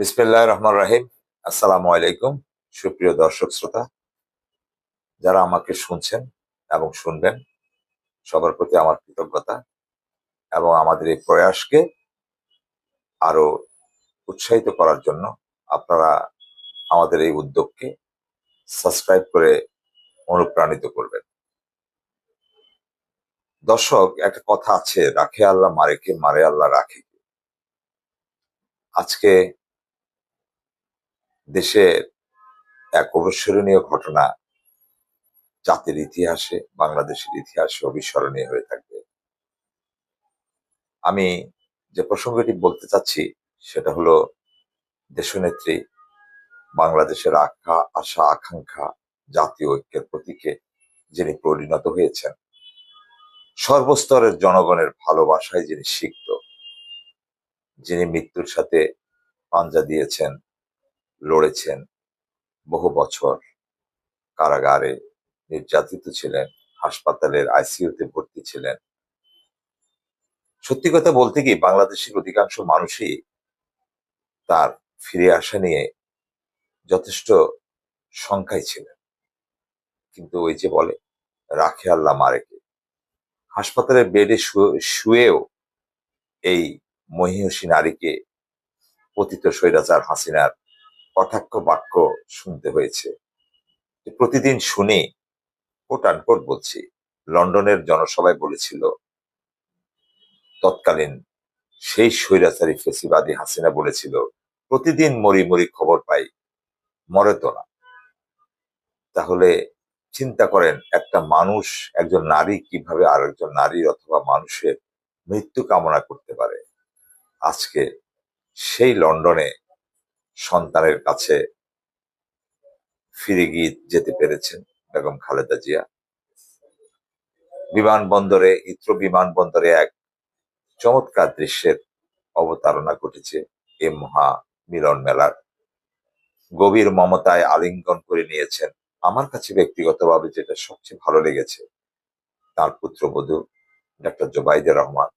বিসমিল্লাহ রহমান রাহিম। আসসালামু আলাইকুম সুপ্রিয় দর্শক শ্রোতা, যারা আমাকে শুনছেন এবং শুনবেন, সবার প্রতি আমার কৃতজ্ঞতা এবং আমাদের এই প্রয়াসকে আরও উৎসাহিত করার জন্য আপনারা আমাদের এই উদ্যোগকে সাবস্ক্রাইব করে অনুপ্রাণিত করবেন। দর্শক, একটা কথা আছে, রাখে আল্লাহ মারেকে মারে আল্লাহ রাখে আজকে দেশের এক অবিস্মরণীয় ঘটনা জাতির ইতিহাসে, বাংলাদেশের ইতিহাসে অবিস্মরণীয় হয়ে থাকবে। আমি যে প্রসঙ্গটি বলতে চাচ্ছি, সেটা হলো দেশনেত্রী, বাংলাদেশের আখ্যা, আশা, আকাঙ্ক্ষা জাতীয় ঐক্যের প্রতীকে যিনি পরিণত হয়েছেন, সর্বস্তরের জনগণের ভালোবাসায় যিনি সিক্ত, যিনি মৃত্যুর সাথে পাঞ্জা দিয়েছেন লড়েছেন বহু বছর। কারাগারে নির্যাতিত ছিলেন, হাসপাতালের আইসিইউতে ভর্তি ছিলেন। সত্যি কথা বলতে কি, বাংলাদেশের অধিকাংশ মানুষই তার ফিরে আসা নিয়ে যথেষ্ট শঙ্কায় ছিলেন। কিন্তু ওই যে বলে, রাখে আল্লাহ মারেকে। হাসপাতালের বেডে শুয়েও এই মহিষী নারীকে পতিত স্বৈরাচার হাসিনার কটাক্ষ বাক্য শুনতে হয়েছে। প্রতিদিন শুনি কোট আনকোট বলছি, লন্ডনের জনসভায় বলেছিল, তৎকালীন সেই স্বৈরাচারী ফেসিবাদী হাসিনা বলেছিল, প্রতিদিন মরি মরি খবর পাই, মরে তো না। তাহলে চিন্তা করেন, একটা মানুষ, একজন নারী কীভাবে আরেকজন নারীর অথবা মানুষের মৃত্যু কামনা করতে পারে? আজকে সেই লন্ডনে সন্তানের কাছে ফিরে গিয়ে যেতে পেরেছেন বেগম খালেদা জিয়া। বিমানবন্দরে, ইত্র বিমানবন্দরে এক চমৎকার দৃশ্যের অবতারণা ঘটেছে এ মহা মিলন মেলার। গভীর মমতায় আলিঙ্গন করে নিয়েছেন আমার কাছে ব্যক্তিগতভাবে যেটা সবচেয়ে ভালো লেগেছে তার পুত্রবধূ ডক্টর জোবাইদের রহমান।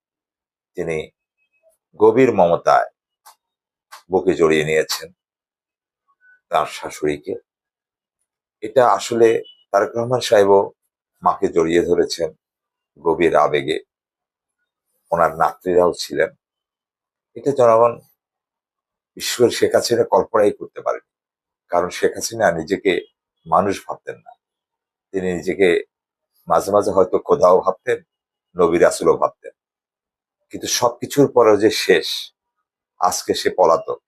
তিনি গভীর মমতায় বুকে জড়িয়ে নিয়েছেন তার শাশুড়িকে। এটা আসলে তারেক রহমান সাহেবও মাকে জড়িয়ে ধরেছেন গভীর আবেগে। ওনার নাত্রীরাও ছিলেন। এটা জনগণ ঈশ্বর শেখ হাসিনা কল্পনাই করতে পারেন। কারণ শেখ হাসিনা নিজেকে মানুষ ভাবতেন না। তিনি নিজেকে মাঝে মাঝে হয়তো কোথাও ভাবতেন নবীর রাসুলও ভাবতেন। কিন্তু সবকিছুর পরেও যে শেষ আজকে সে পলাতক।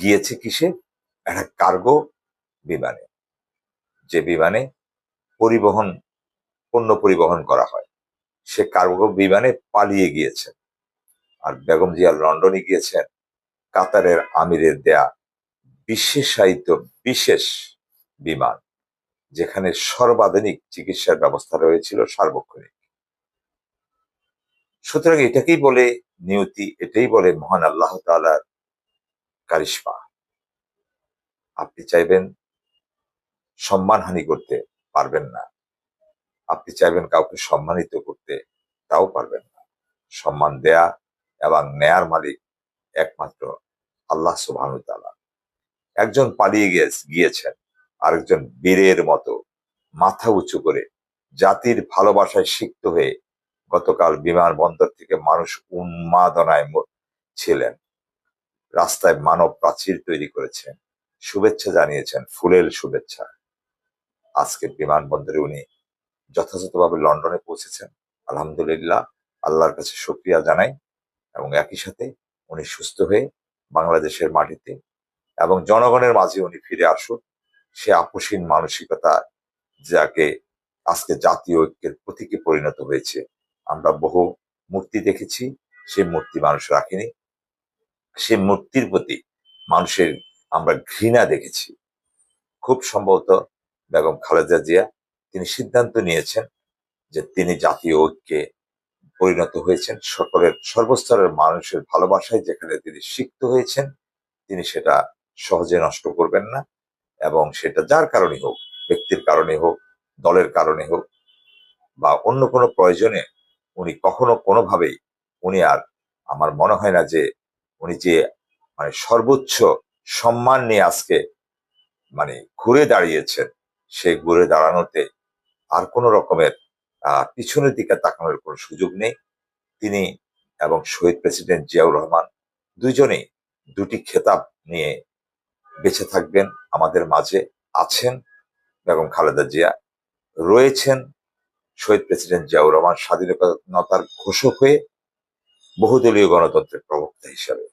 গিয়েছে কিসে? একটা কার্গো বিমানে। যে বিমানে পরিবহন, পণ্য পরিবহন করা হয়। সে কার্গো বিমানে পালিয়ে গিয়েছেন আর বেগম জিয়া লন্ডনে গিয়েছেন। কাতারের আমিরের দেয়া বিশেষায়িত বিশেষ বিমান, যেখানে সর্বাধুনিক চিকিৎসার ব্যবস্থা রয়েছিল সার্বক্ষণিক। সুতরাং এটাকেই বলে নিয়তি, এটাই বলে মহান আল্লাহ তালার কারিশমা। আপনি চাইবেন সম্মানহানি করতে পারবেন না। আপনি চাইবেন কাউকে সম্মানিত করতে, তাও পারবেন না। সম্মান দেয়া এবং নেয়ার মালিক একমাত্র আল্লাহ সুবাহ একজন পালিয়ে গিয়েছেন, আরেকজন বীরের মতো মাথা উঁচু করে জাতির ভালোবাসায় সিক্ত হয়ে গতকাল বিমানবন্দর থেকে মানুষ উন্মাদনায় ছিলেন। রাস্তায় মানব প্রাচীর তৈরি করেছেন। শুভেচ্ছা জানিয়েছেন ফুলের শুভেচ্ছা। আজকে বিমানবন্দরে উনি যথাযথভাবে লন্ডনে পৌঁছেছেন। আলহামদুলিল্লাহ, আল্লাহর কাছে সক্রিয়া জানাই এবং একই সাথে উনি সুস্থ হয়ে বাংলাদেশের মাটিতে এবং জনগণের মাঝে উনি ফিরে আসুন সে আপসীন মানসিকতা যাকে আজকে জাতীয় ঐক্যের প্রতীকে পরিণত হয়েছে। আমরা বহু মূর্তি দেখেছি সে মূর্তি মানুষ রাখেনি। সে মূর্তির প্রতি মানুষের আমরা ঘৃণা দেখেছি। খুব সম্ভবত বেগম খালেদা জিয়া তিনি সিদ্ধান্ত নিয়েছেন যে তিনি জাতীয় ঐক্যে পরিণত হয়েছেন। সকলের সর্বস্তরের মানুষের ভালোবাসায় যেখানে তিনি সিক্ত হয়েছেন, তিনি সেটা সহজে নষ্ট করবেন না এবং সেটা যার কারণে হোক, ব্যক্তির কারণে হোক, দলের কারণে হোক বা অন্য কোনো প্রয়োজনে উনি কখনো কোনোভাবেই, উনি আর আমার মনে হয় না যে উনি যে মানে সর্বোচ্চ সম্মান নিয়ে আজকে মানে ঘুরে দাঁড়িয়েছেন সেই ঘুরে দাঁড়ানোতে আর কোনো রকমের পিছনের দিকে তাকানোর কোনো সুযোগ নেই। তিনি এবং শহীদ প্রেসিডেন্ট জিয়াউর রহমান দুইজনেই দুটি খেতাব নিয়ে বেঁচে থাকবেন, আমাদের মাঝে আছেন বেগম খালেদা জিয়া রয়েছেন। শহীদ প্রেসিডেন্ট জিয়াউর রহমান স্বাধীনতার ঘোষক হয়ে বহুদলীয় গণতন্ত্রের প্রবক্তা হিসাবে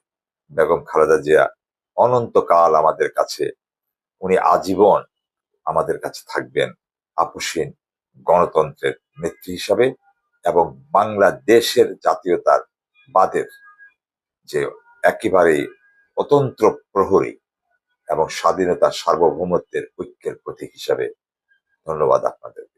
বেগম খালেদা জিয়া অনন্তকাল আমাদের কাছে, উনি আজীবন আমাদের কাছে থাকবেন আপসীন গণতন্ত্রের নেত্রী হিসাবে এবং বাংলাদেশের জাতীয়তার বাদের যে একেবারেই অতন্ত্র প্রহরী এবং স্বাধীনতা সার্বভৌমত্বের ঐক্যের প্রতীক হিসাবে ধন্যবাদ আপনাদেরকে।